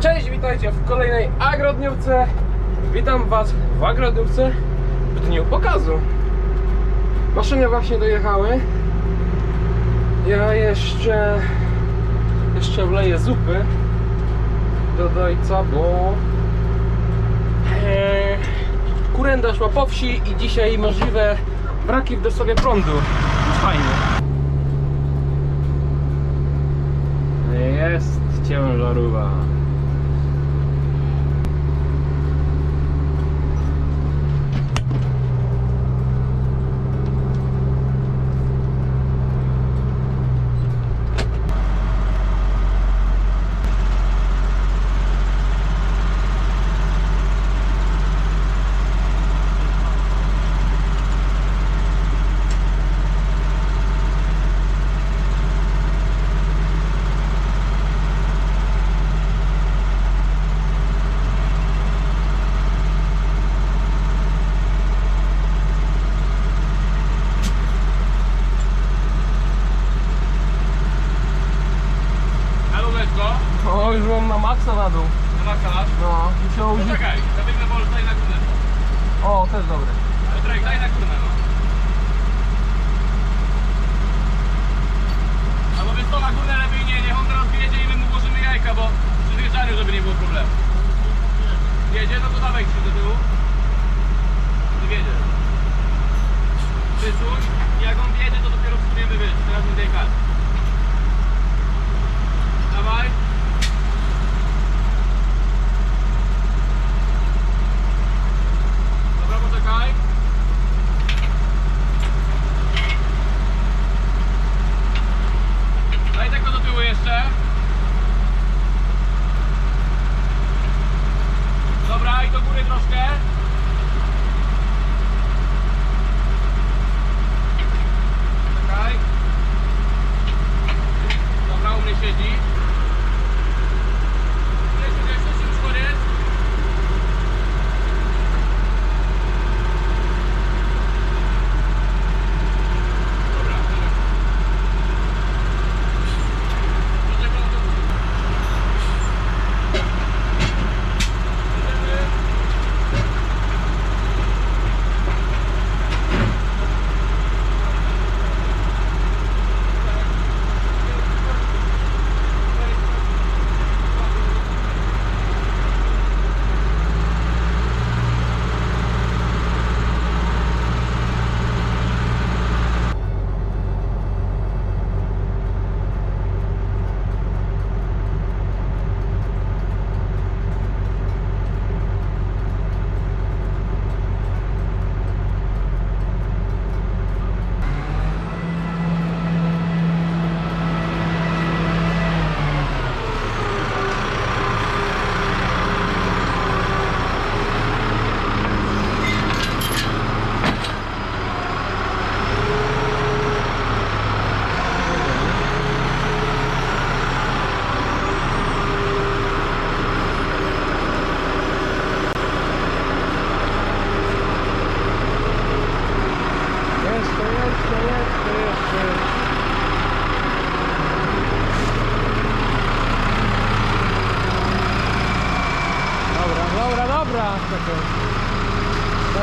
Cześć, witajcie w kolejnej agrodniówce. Witam Was w agrodniówce w dniu pokazu. Maszyny właśnie dojechały. Ja jeszcze jeszcze wleję zupy do dojca, bo e, kurenda szła po wsi i dzisiaj możliwe braki w dostawie prądu. Fajnie. Cristiano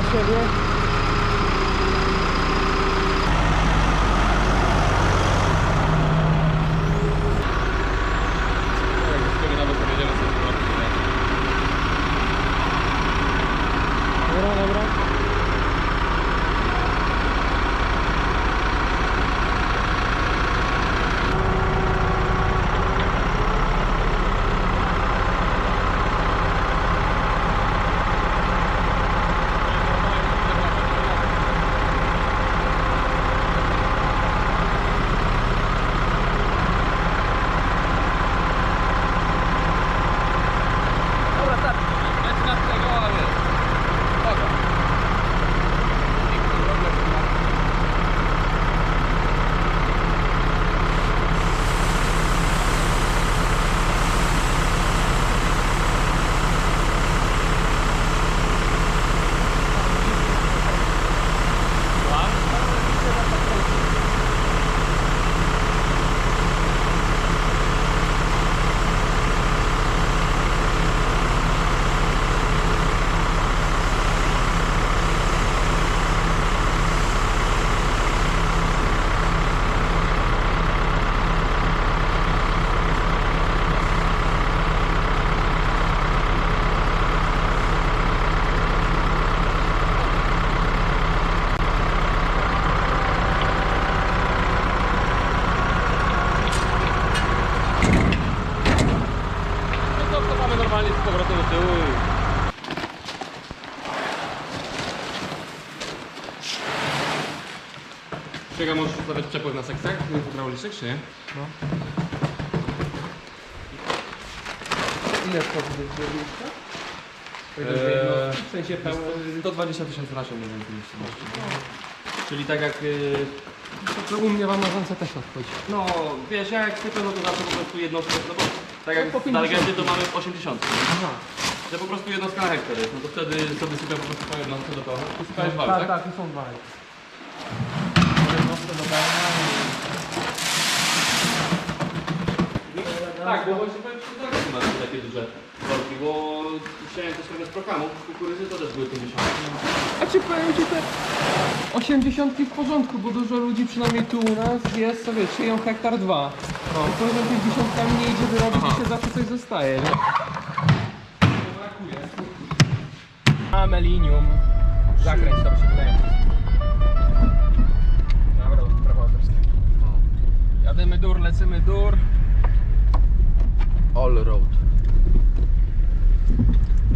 小雪。Stój. Czeka, możesz ustawiać przepływ na sekcjach hydraulicznych, czy nie? Ile wchodzi do zbiornika? Eee, W sensie pełen... 120 tysięcy nasion mniej więcej mieści. Czyli tak jak... y, To u mnie w Amazonce też odchodzi. No, wiesz, ja jak zwykle, no to zawsze po prostu jednostkę, no bo tak jak No, po w 50. Dalgendzie to mamy 80. Aha. Że po prostu jednostka na hektar jest, no to wtedy sobie sypię po prostu po jednostce do pełna. Tu sypałeś wal, Tak, tak? tak, tu są dwa. Jednostkę do pełna Tak, bo właśnie powiem Ci, że masz takie duże worki, bo chciałem też trochę z programu, kukurydzy to też były 50. A czy powiem Ci te 80 w porządku, bo dużo ludzi przynajmniej tu u nas jest sobie szyją hektar dwa. No. I potem 50 nie idzie wyrobić Aha. i się zawsze coś zostaje, nie? Brakuje. Amelinium. Zakręć to przykleję. Dobra, prawo autorskie. Jadymy dur, lecimy dur. All road.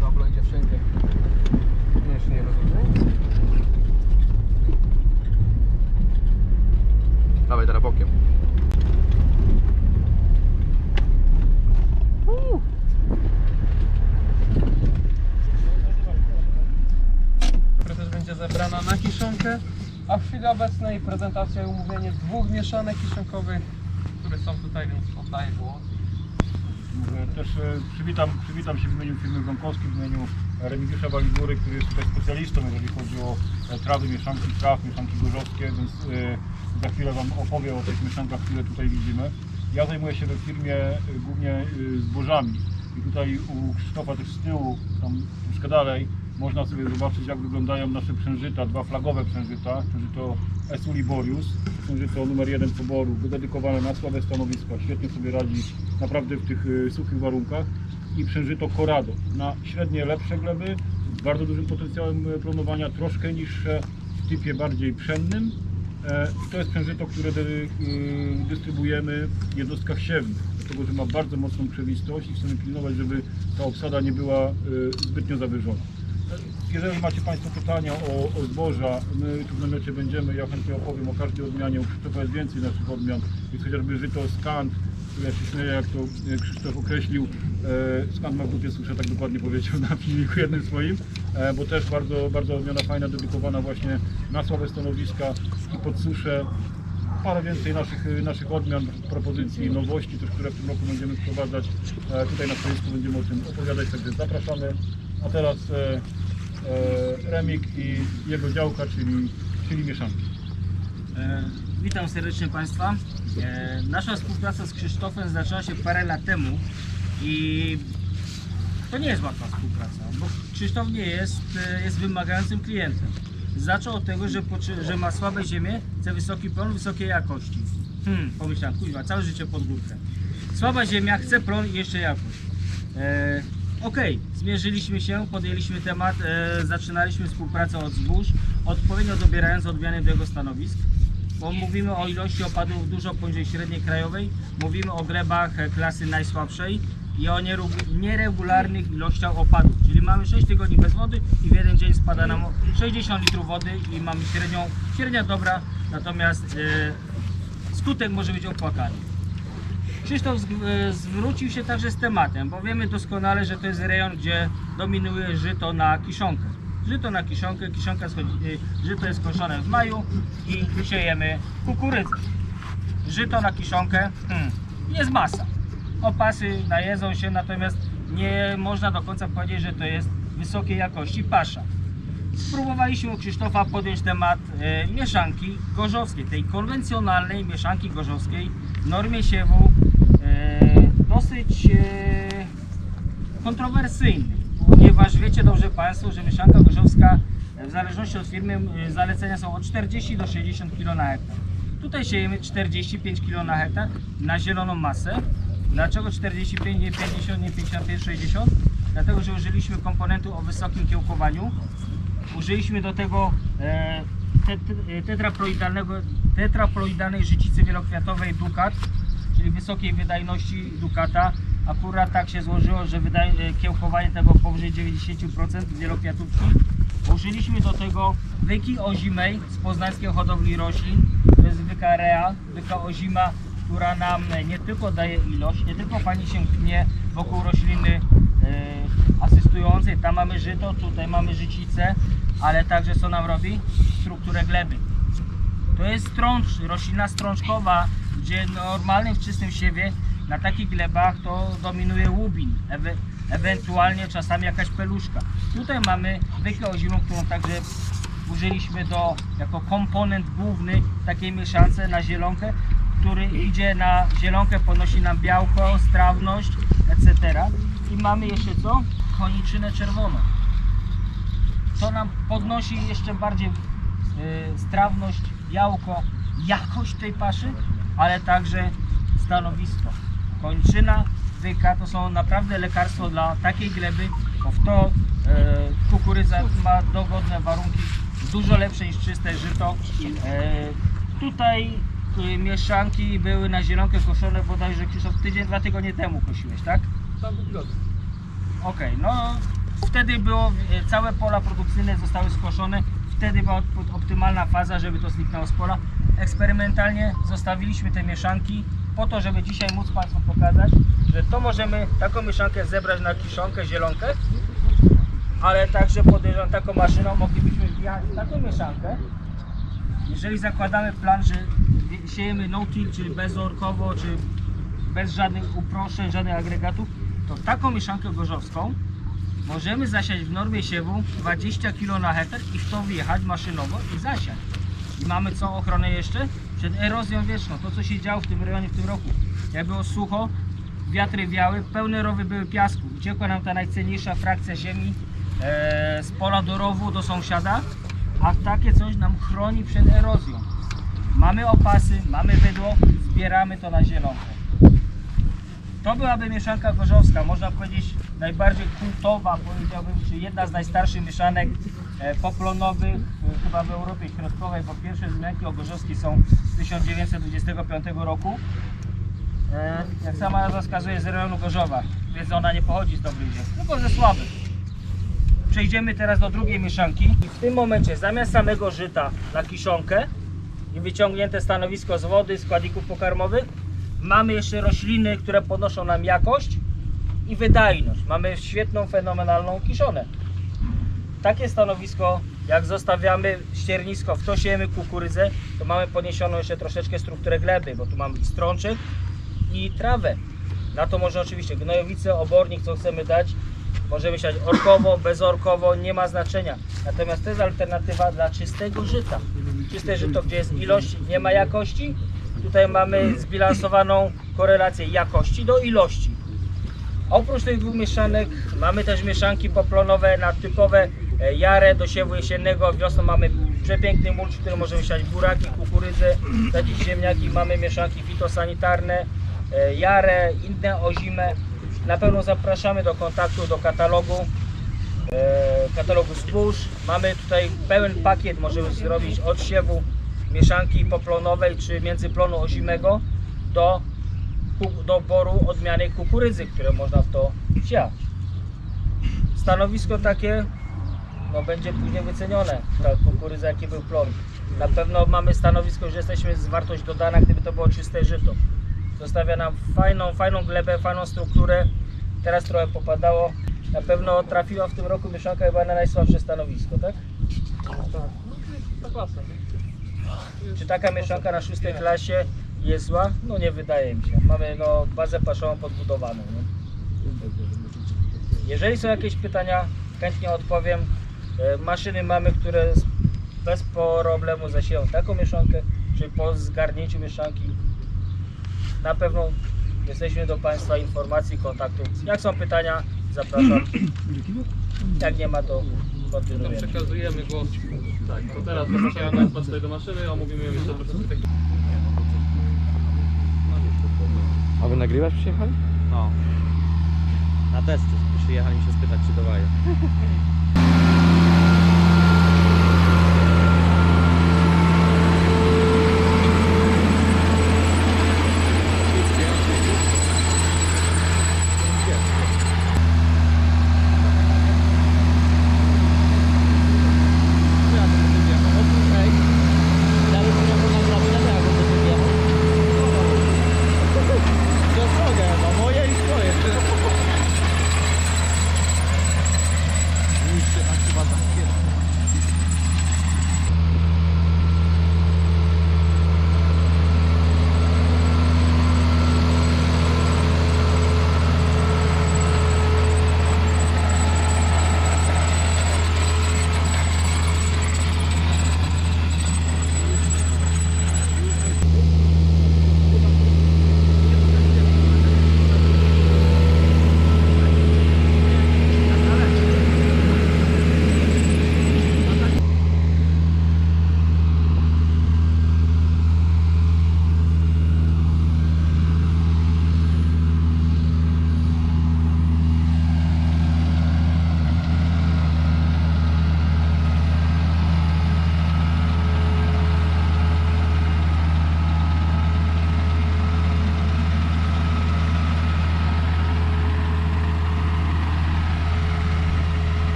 Dobra, idzie wszędzie. Nie, jeszcze nie rozumiem. Dawaj teraz bokiem. też będzie zebrana na kiszonkę, a w chwili obecnej prezentacja i umówienie dwóch mieszanek kiszonkowych, które są tutaj, więc oddaję głos. Też e, przywitam, przywitam się w imieniu firmy Wronkowskiej, w imieniu Remigiusza Waligury, który jest tutaj specjalistą, jeżeli chodzi o e, trawy, mieszanki traw, mieszanki gorzowskie, więc e, za chwilę Wam opowiem o tych mieszankach, które tutaj widzimy. Ja zajmuję się w firmie e, głównie e, zbożami. I tutaj u Krzysztofa też z tyłu, tam troszkę dalej, można sobie zobaczyć jak wyglądają nasze przężyta, dwa flagowe przężyta, przężyto Esuliborius, przężyto numer jeden poboru, wydedykowane na słabe stanowiska, świetnie sobie radzi naprawdę w tych y, suchych warunkach. I przężyto Corrado na średnie lepsze gleby z bardzo dużym potencjałem y, planowania, troszkę niższe w typie bardziej pszennym. E, To jest przężyto, które dy, y, dystrybuujemy w jednostkach siewnych, dlatego że ma bardzo mocną przewistość i chcemy pilnować, żeby ta obsada nie była y, zbytnio zawyżona. Jeżeli macie Państwo pytania o, o zboża, my tu w namiocie będziemy, ja chętnie opowiem o każdej odmianie, u jest więcej naszych odmian, jest chociażby żyto skant, śmieję jak to Krzysztof określił, e, skant ma w dupie tak dokładnie powiedział na filmiku jednym swoim, e, bo też bardzo, bardzo odmiana fajna, dedykowana właśnie na słabe stanowiska i pod suszę. Parę więcej naszych, e, naszych odmian, propozycji, nowości, też, które w tym roku będziemy wprowadzać. Tutaj na stoisku będziemy o tym opowiadać, także zapraszamy. A teraz e, e, Remik i jego działka, czyli, czyli mieszanki. Witam serdecznie Państwa. E, Nasza współpraca z Krzysztofem zaczęła się parę lat temu i to nie jest łatwa współpraca, bo Krzysztof nie jest, e, jest wymagającym klientem. Zaczął od tego, że, że ma słabe ziemie, chce wysoki plon, wysokiej jakości. Hmm, pomyślałem, kuźwa, całe życie pod górkę. Słaba ziemia, chce plon i jeszcze jakość. E, Okej, zmierzyliśmy się, podjęliśmy temat, e, zaczynaliśmy współpracę od zbóż, odpowiednio dobierając odmiany do jego stanowisk bo mówimy o ilości opadów dużo poniżej średniej krajowej, mówimy o glebach e, klasy najsłabszej i o nieregu- nieregularnych ilościach opadów, czyli mamy 6 tygodni bez wody i w jeden dzień spada nam o 60 litrów wody i mamy średnią, średnia dobra, natomiast e, skutek może być opłakany. Krzysztof e, zwrócił się także z tematem, bo wiemy doskonale, że to jest rejon, gdzie dominuje żyto na kiszonkę. Żyto na kiszonkę, kiszonka schodzi, e, żyto jest koszone w maju i siejemy kukurydzę. Żyto na kiszonkę hmm, jest masa. Opasy najedzą się, natomiast nie można do końca powiedzieć, że to jest wysokiej jakości pasza. Spróbowaliśmy u Krzysztofa podjąć temat e, mieszanki gorzowskiej, tej konwencjonalnej mieszanki gorzowskiej w normie siewu e, dosyć e, kontrowersyjny, ponieważ wiecie dobrze Państwo, że mieszanka gorzowska e, w zależności od firmy e, zalecenia są od 40 do 60 kg na hektar. Tutaj siejemy 45 kg na hektar na zieloną masę. Dlaczego 45, nie 50, nie 55, 60? Dlatego, że użyliśmy komponentu o wysokim kiełkowaniu. Użyliśmy do tego e, tet, tetraploidalnego, tetraploidalnej życicy wielokwiatowej Ducat, czyli wysokiej wydajności Ducata, akurat tak się złożyło, że wydaje, e, kiełkowanie tego powyżej 90% wielokwiatówki. Użyliśmy do tego wyki ozimej z poznańskiej hodowli roślin. To jest wyka rea, wyka ozima, która nam nie tylko daje ilość, nie tylko fajnie się pnie wokół rośliny e, asystującej. Tam mamy żyto, tutaj mamy życicę, ale także co nam robi? Strukturę gleby. To jest strącz, roślina strączkowa, gdzie w normalnym, w czystym siewie na takich glebach to dominuje łubin, ewe, ewentualnie czasami jakaś peluszka. Tutaj mamy wykę ozimą, którą także użyliśmy do, jako komponent główny takiej mieszance na zielonkę, który idzie na zielonkę, podnosi nam białko, strawność, etc. I mamy jeszcze co? Koniczynę czerwoną. To nam podnosi jeszcze bardziej y, strawność, białko, jakość tej paszy, ale także stanowisko. Kończyna, wyka to są naprawdę lekarstwo dla takiej gleby, bo w to y, kukurydza ma dogodne warunki, dużo lepsze niż czyste żyto. Y, tutaj y, mieszanki były na zielonkę koszone bodajże Krzysztof tydzień, dwa tygodnie temu kosiłeś, tak? Tam wygląda. Okej, no wtedy było, e, całe pola produkcyjne zostały skoszone, wtedy była op- optymalna faza, żeby to zniknęło z pola. Eksperymentalnie zostawiliśmy te mieszanki po to, żeby dzisiaj móc Państwu pokazać, że to możemy taką mieszankę zebrać na kiszonkę, zielonkę, ale także podejrzewam taką maszyną moglibyśmy wjechać taką mieszankę. Jeżeli zakładamy plan, że siejemy no-till, czyli bezorkowo, czy bez żadnych uproszczeń, żadnych agregatów, to taką mieszankę gorzowską możemy zasiać w normie siewu 20 kg na hektar i w to wjechać maszynowo i zasiać. I mamy co ochronę jeszcze? Przed erozją wieczną, to co się działo w tym rejonie w tym roku. Jak było sucho, wiatry wiały, pełne rowy były piasku. Uciekła nam ta najcenniejsza frakcja ziemi e, z pola do rowu, do sąsiada, a takie coś nam chroni przed erozją. Mamy opasy, mamy bydło, zbieramy to na zielonkę. To byłaby mieszanka gorzowska, można powiedzieć najbardziej kultowa, powiedziałbym, czy jedna z najstarszych mieszanek e, poplonowych e, chyba w Europie Środkowej, bo pierwsze wzmianki o gorzowskiej są z 1925 roku. E, Jak sama nazwa wskazuje, z rejonu Gorzowa, więc ona nie pochodzi z dobrych ziem, tylko ze słabych. Przejdziemy teraz do drugiej mieszanki i w tym momencie zamiast samego żyta na kiszonkę i wyciągnięte stanowisko z wody, składników pokarmowych, mamy jeszcze rośliny, które podnoszą nam jakość i wydajność. Mamy świetną, fenomenalną kiszonę. Takie stanowisko, jak zostawiamy ściernisko, w kukurydzę, to mamy podniesioną jeszcze troszeczkę strukturę gleby, bo tu mamy strączek i trawę. Na to może oczywiście gnojowicę, obornik, co chcemy dać. Możemy siać orkowo, bezorkowo, nie ma znaczenia. Natomiast to jest alternatywa dla czystego żyta. Czyste żyto, gdzie jest ilość, nie ma jakości. Tutaj mamy zbilansowaną korelację jakości do ilości. Oprócz tych dwóch mieszanek mamy też mieszanki poplonowe na typowe e, jarę do siewu jesiennego. Wiosną mamy przepiękny mulcz, w którym możemy siać buraki, kukurydzę, takie ziemniaki. Mamy mieszanki fitosanitarne, e, jarę, inne ozime. Na pewno zapraszamy do kontaktu, do katalogu, e, katalogu zbóż. Mamy tutaj pełen pakiet, możemy zrobić od siewu mieszanki poplonowej czy międzyplonu ozimego do doboru odmiany kukurydzy, które można w to wsiać. Stanowisko takie no, będzie później wycenione, ta kukurydza jaki był plon. Na pewno mamy stanowisko, że jesteśmy z wartość dodana, gdyby to było czyste żyto. Zostawia nam fajną, fajną glebę, fajną strukturę. Teraz trochę popadało. Na pewno trafiła w tym roku mieszanka chyba na najsłabsze stanowisko, tak? Tak. No to jest klasa. Czy taka mieszanka na szóstej klasie jest zła? No nie wydaje mi się. Mamy no, bazę paszową podbudowaną. Jeżeli są jakieś pytania, chętnie odpowiem. E, Maszyny mamy, które bez problemu zasieją taką mieszankę, czy po zgarnięciu mieszanki. Na pewno jesteśmy do Państwa informacji, kontaktu. Jak są pytania, zapraszam. Jak nie ma, To kontynuujemy. przekazujemy głos. Tak, to teraz zapraszamy Państwa tutaj do maszyny, omówimy jeszcze troszeczkę techniki. A wy nagrywać przyjechali? No. Na testy przyjechali się spytać, czy dowaję.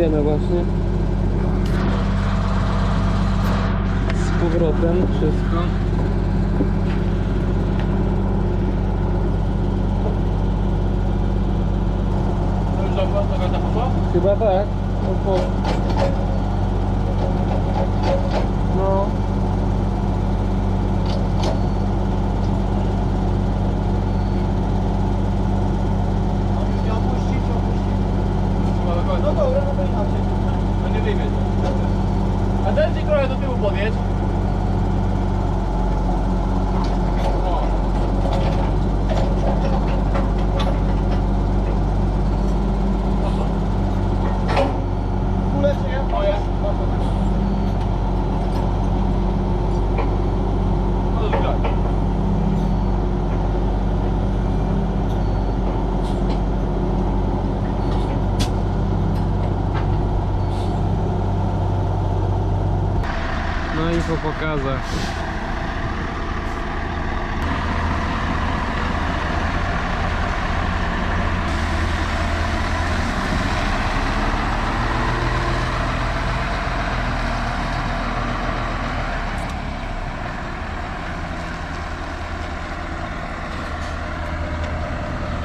Ładujemy właśnie. Z powrotem wszystko. To już dobra, dobra, ta poszła? Chyba tak. No, po... no. Chyba do końca. No dobra, no to inaczej. A ten ci trochę do tyłu podjedź.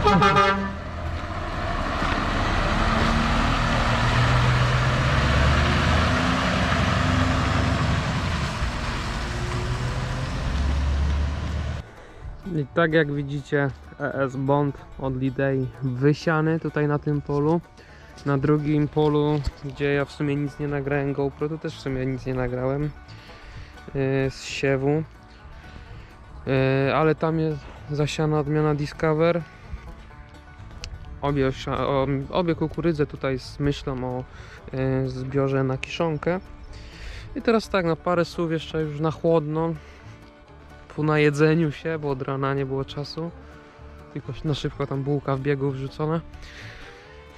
I tak jak widzicie ES Bond od Lidei wysiany tutaj na tym polu. Na drugim polu, gdzie ja w sumie nic nie nagrałem GoPro, to też w sumie nic nie nagrałem yy, z siewu. Yy, ale tam jest zasiana odmiana Discover. Obie, obie kukurydze tutaj z myślą o yy, zbiorze na kiszonkę. I teraz tak, na parę słów jeszcze już na chłodno po najedzeniu się, bo od rana nie było czasu. Tylko na szybko tam bułka w biegu wrzucona.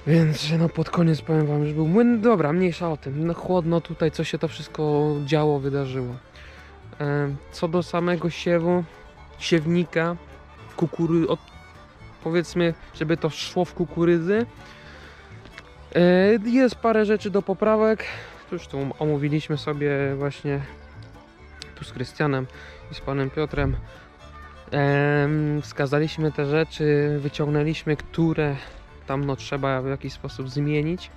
Więc no pod koniec powiem wam, że był młyn. Dobra, mniejsza o tym. No chłodno tutaj, co się to wszystko działo, wydarzyło. E, Co do samego siewu, siewnika, kukury, od, powiedzmy, żeby to szło w kukurydzy. E, Jest parę rzeczy do poprawek. Już tu omówiliśmy sobie właśnie tu z Krystianem i z panem Piotrem. Em, wskazaliśmy te rzeczy, wyciągnęliśmy, które tam no, trzeba w jakiś sposób zmienić.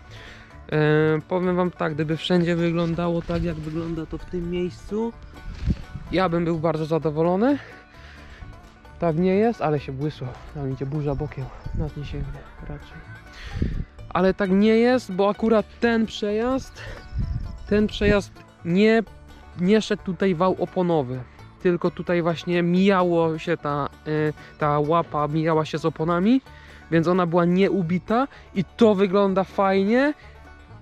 Em, powiem wam tak, gdyby wszędzie wyglądało tak, jak wygląda to w tym miejscu, ja bym był bardzo zadowolony. Tak nie jest, ale się błysło. Tam idzie burza bokiem. Nas nie sięgnie raczej. Ale tak nie jest, bo akurat ten przejazd, ten przejazd nie nie szedł tutaj wał oponowy, tylko tutaj właśnie mijało się ta, y, ta łapa, mijała się z oponami, więc ona była nieubita i to wygląda fajnie.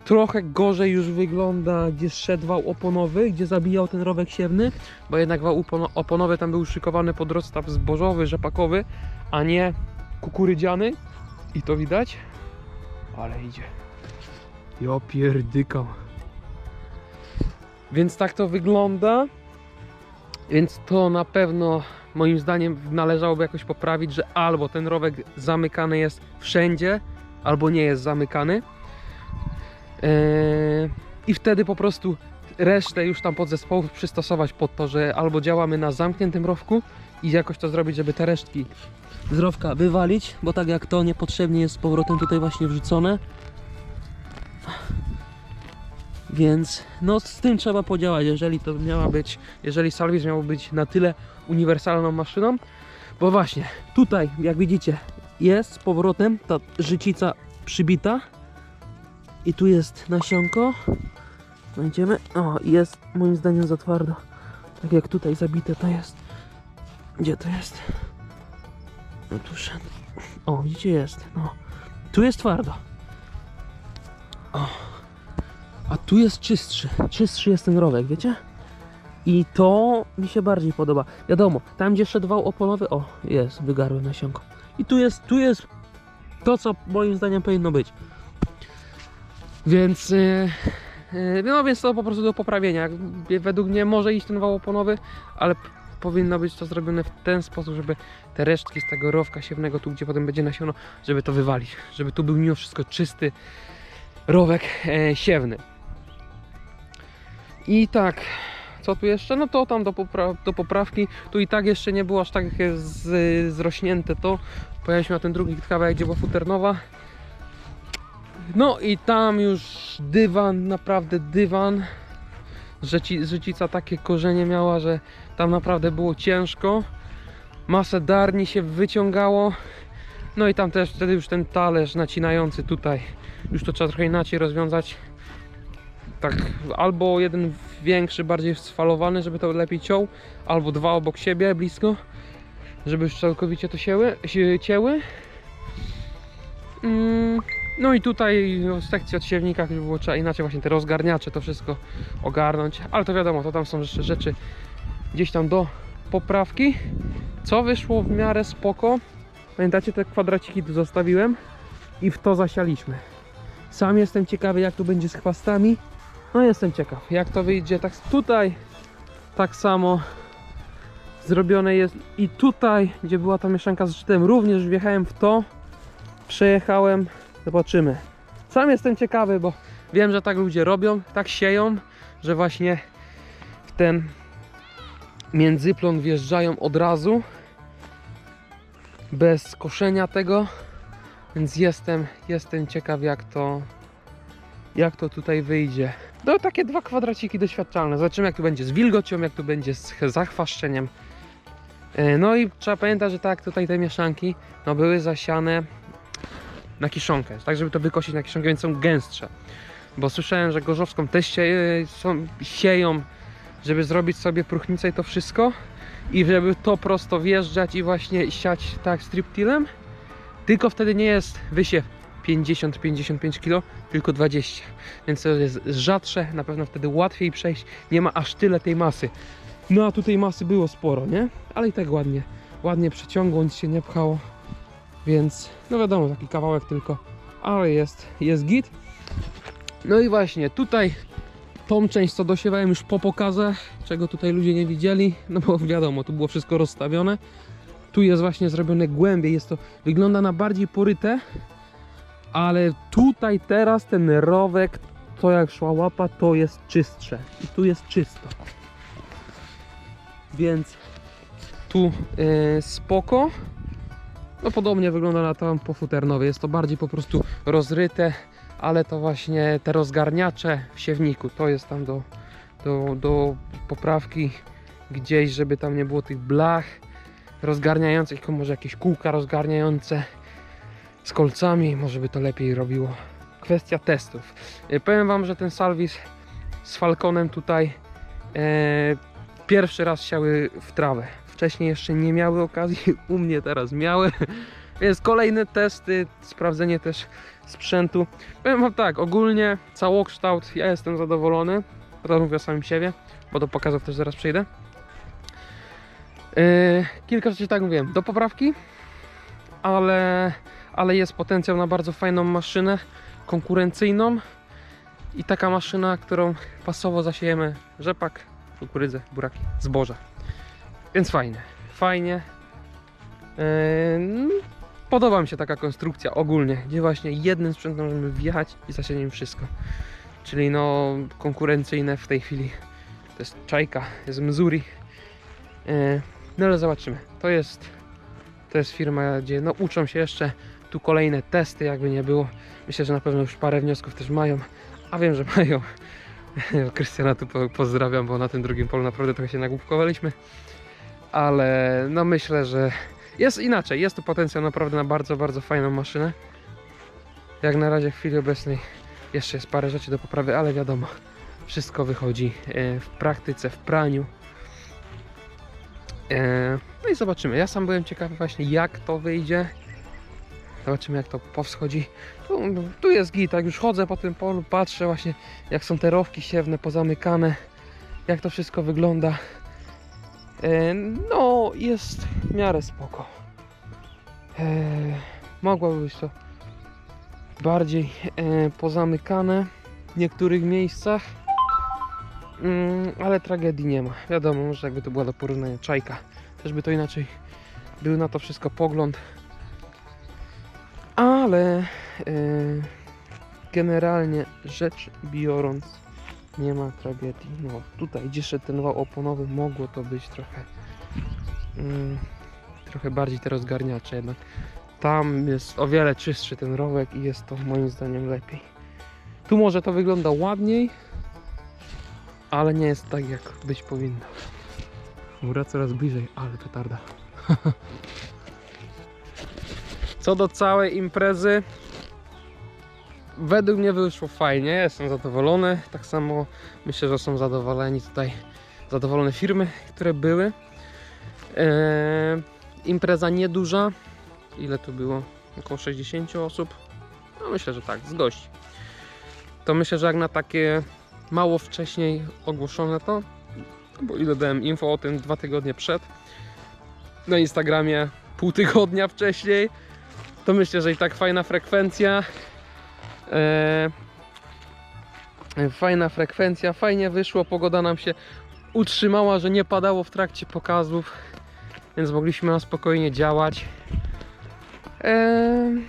Trochę gorzej już wygląda, gdzie szedł wał oponowy, gdzie zabijał ten rowek siewny, bo jednak wał oponowy tam był szykowany pod rozstaw zbożowy, rzepakowy, a nie kukurydziany. I to widać. Ale idzie. Ja pierdykam. Więc tak to wygląda. Więc to na pewno moim zdaniem należałoby jakoś poprawić, że albo ten rowek zamykany jest wszędzie, albo nie jest zamykany. Eee, I wtedy po prostu resztę już tam podzespołów przystosować pod to, że albo działamy na zamkniętym rowku i jakoś to zrobić, żeby te resztki z rowka wywalić, bo tak jak to niepotrzebnie jest z powrotem tutaj właśnie wrzucone. Więc no z tym trzeba podziałać, jeżeli to miała być, jeżeli Salvis miał być na tyle uniwersalną maszyną, bo właśnie tutaj jak widzicie jest z powrotem ta życica przybita i tu jest nasionko znajdziemy, o jest moim zdaniem za twardo tak jak tutaj zabite to jest gdzie to jest no tu szedł o widzicie jest no tu jest twardo o a tu jest czystszy. Czystszy jest ten rowek, wiecie? I to mi się bardziej podoba. Wiadomo, tam gdzie szedł wał oponowy, o, jest, wygarły nasionko. I tu jest, tu jest to, co moim zdaniem powinno być. Więc, yy, yy, no więc to po prostu do poprawienia. Według mnie może iść ten wał oponowy, ale powinno być to zrobione w ten sposób, żeby te resztki z tego rowka siewnego, tu gdzie potem będzie nasiono, żeby to wywalić. Żeby tu był mimo wszystko czysty, rowek e, siewny. I tak, co tu jeszcze? No to tam do, popra- do poprawki. Tu i tak jeszcze nie było aż tak z- zrośnięte to. Pojechaliśmy na ten drugi kawałek, gdzie była futernowa. No i tam już dywan, naprawdę dywan. Rzeci, życica takie korzenie miała, że tam naprawdę było ciężko. Masę darni się wyciągało. No i tam też wtedy już ten talerz nacinający tutaj. Już to trzeba trochę inaczej rozwiązać. Tak, albo jeden większy, bardziej sfalowany, żeby to lepiej ciął, albo dwa obok siebie, blisko, żeby już całkowicie to się cięły. Mm, no i tutaj no, sekcja od siewnika, żeby było trzeba inaczej właśnie te rozgarniacze, to wszystko ogarnąć, ale to wiadomo, to tam są rzeczy gdzieś tam do poprawki. Co wyszło w miarę spoko. Pamiętacie te kwadraciki tu zostawiłem i w to zasialiśmy. Sam jestem ciekawy jak tu będzie z chwastami. No jestem ciekaw jak to wyjdzie. Tak tutaj tak samo zrobione jest i tutaj gdzie była ta mieszanka z szczytem również wjechałem w to. Przejechałem. Zobaczymy. Sam jestem ciekawy, bo wiem, że tak ludzie robią, tak sieją, że właśnie w ten międzyplon wjeżdżają od razu bez koszenia tego więc jestem, jestem ciekaw jak to jak to tutaj wyjdzie. No takie dwa kwadraciki doświadczalne. Zobaczymy jak tu będzie z wilgocią jak tu będzie z zachwaszczeniem. E, no i trzeba pamiętać, że tak tutaj te mieszanki no były zasiane na kiszonkę, tak żeby to wykosić na kiszonkę, więc są gęstsze. Bo słyszałem, że gorzowską też sieje, są, sieją żeby zrobić sobie próchnicę i to wszystko. I żeby to prosto wjeżdżać i właśnie siać tak striptilem. Tylko wtedy nie jest wysiew 50-55 kg, tylko 20 więc to jest rzadsze, na pewno wtedy łatwiej przejść. Nie ma aż tyle tej masy. No a tutaj masy było sporo, nie? ale i tak ładnie ładnie przeciągło, nic się nie pchało więc no wiadomo, taki kawałek tylko ale jest, jest git no i właśnie tutaj tą część co dosiewałem już po czego tutaj ludzie nie widzieli, no bo wiadomo, tu było wszystko rozstawione. Tu jest właśnie zrobione głębiej, jest to, wygląda na bardziej poryte, ale tutaj teraz ten rowek, to jak szła łapa, to jest czystsze i tu jest czysto. Więc tu e, spoko. No podobnie wygląda na tam po futernowie, jest to bardziej po prostu rozryte, ale to właśnie te rozgarniacze w siewniku, to jest tam do, do, do poprawki gdzieś, żeby tam nie było tych blach rozgarniających, tylko może jakieś kółka rozgarniające z kolcami, może by to lepiej robiło. Kwestia testów. E, Powiem Wam, że ten Salvis z Falconem tutaj e, pierwszy raz siały w trawę. Wcześniej jeszcze nie miały okazji, u mnie teraz miały. Więc kolejne testy, sprawdzenie też sprzętu. Powiem wam tak, ogólnie całokształt, ja jestem zadowolony. To mówię o samym siebie, bo do pokazów też zaraz przejdę. Yy, kilka rzeczy, tak mówiłem, do poprawki, ale, ale jest potencjał na bardzo fajną maszynę, konkurencyjną i taka maszyna, którą pasowo zasiejemy rzepak, kukurydzę, buraki, zboże. Więc fajnie, fajnie. Yy, Podoba mi się taka konstrukcja ogólnie, gdzie właśnie jednym sprzętem możemy wjechać i zasięgniemy wszystko. Czyli no konkurencyjne w tej chwili. To jest Czajka z Missouri. E, No ale zobaczymy. To jest to jest firma, gdzie no uczą się jeszcze tu kolejne testy, jakby nie było. Myślę, że na pewno już parę wniosków też mają. A wiem, że mają. Krystiana tu po- pozdrawiam, bo na tym drugim polu naprawdę trochę się nagłupkowaliśmy. Ale no myślę, że jest inaczej, jest tu potencjał naprawdę na bardzo, bardzo fajną maszynę. Jak na razie w chwili obecnej jeszcze jest parę rzeczy do poprawy, ale wiadomo, wszystko wychodzi e, w praktyce, w praniu. E, No i zobaczymy. Ja sam byłem ciekawy właśnie jak to wyjdzie. Zobaczymy jak to powschodzi. Tu, tu jest git, jak już chodzę po tym polu, patrzę właśnie jak są te rowki siewne pozamykane, jak to wszystko wygląda. E, No, jest w miarę spoko. E, mogłoby być to bardziej e, pozamykane w niektórych miejscach, mm, ale tragedii nie ma. Wiadomo, może jakby to była do porównania czajka, też by to inaczej był na to wszystko pogląd. Ale generalnie rzecz biorąc nie ma tragedii. No tutaj gdzie ten wał oponowy mogło to być trochę mm, trochę bardziej te rozgarniacze jednak. Tam jest o wiele czystszy ten rowek i jest to moim zdaniem lepiej. Tu może to wygląda ładniej, ale nie jest tak jak być powinno. Chmura coraz bliżej, ale petarda. Co do całej imprezy, według mnie wyszło fajnie, jestem zadowolony. Tak samo myślę, że są zadowoleni tutaj, zadowolone firmy, które były. Eee, impreza nieduża. Ile tu było? Około 60 osób. No myślę, że tak, z gości. To myślę, że jak na takie mało wcześniej ogłoszone to, bo ile dałem info o tym dwa tygodnie przed, na Instagramie pół tygodnia wcześniej, to myślę, że i tak fajna frekwencja. Eee, fajna frekwencja, fajnie wyszło, pogoda nam się utrzymała, że nie padało w trakcie pokazów, więc mogliśmy na spokojnie działać. Eee,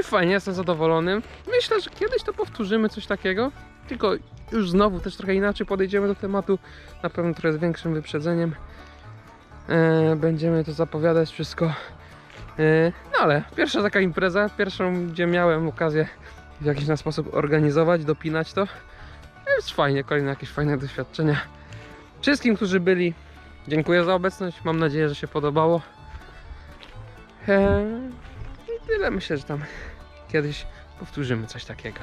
I fajnie, jestem zadowolony. Myślę, że kiedyś to powtórzymy coś takiego, tylko już znowu też trochę inaczej podejdziemy do tematu, na pewno trochę z większym wyprzedzeniem. Eee, będziemy to zapowiadać wszystko. No ale pierwsza taka impreza, pierwszą gdzie miałem okazję w jakiś na sposób organizować, dopinać to. Jest fajnie, kolejne jakieś fajne doświadczenia. Wszystkim, którzy byli, dziękuję za obecność. Mam nadzieję, że się podobało. Eee, I tyle. Myślę, że tam kiedyś powtórzymy coś takiego.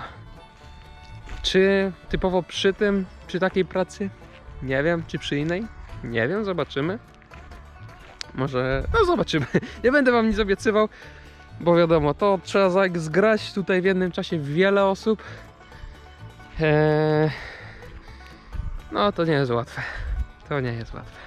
Czy typowo przy tym, przy takiej pracy? Nie wiem. Czy przy innej? Nie wiem, zobaczymy. Może, no zobaczymy. Nie będę wam nic obiecywał, bo wiadomo, to trzeba zgrać tutaj w jednym czasie wiele osób. Eee, no to nie jest łatwe. To nie jest łatwe.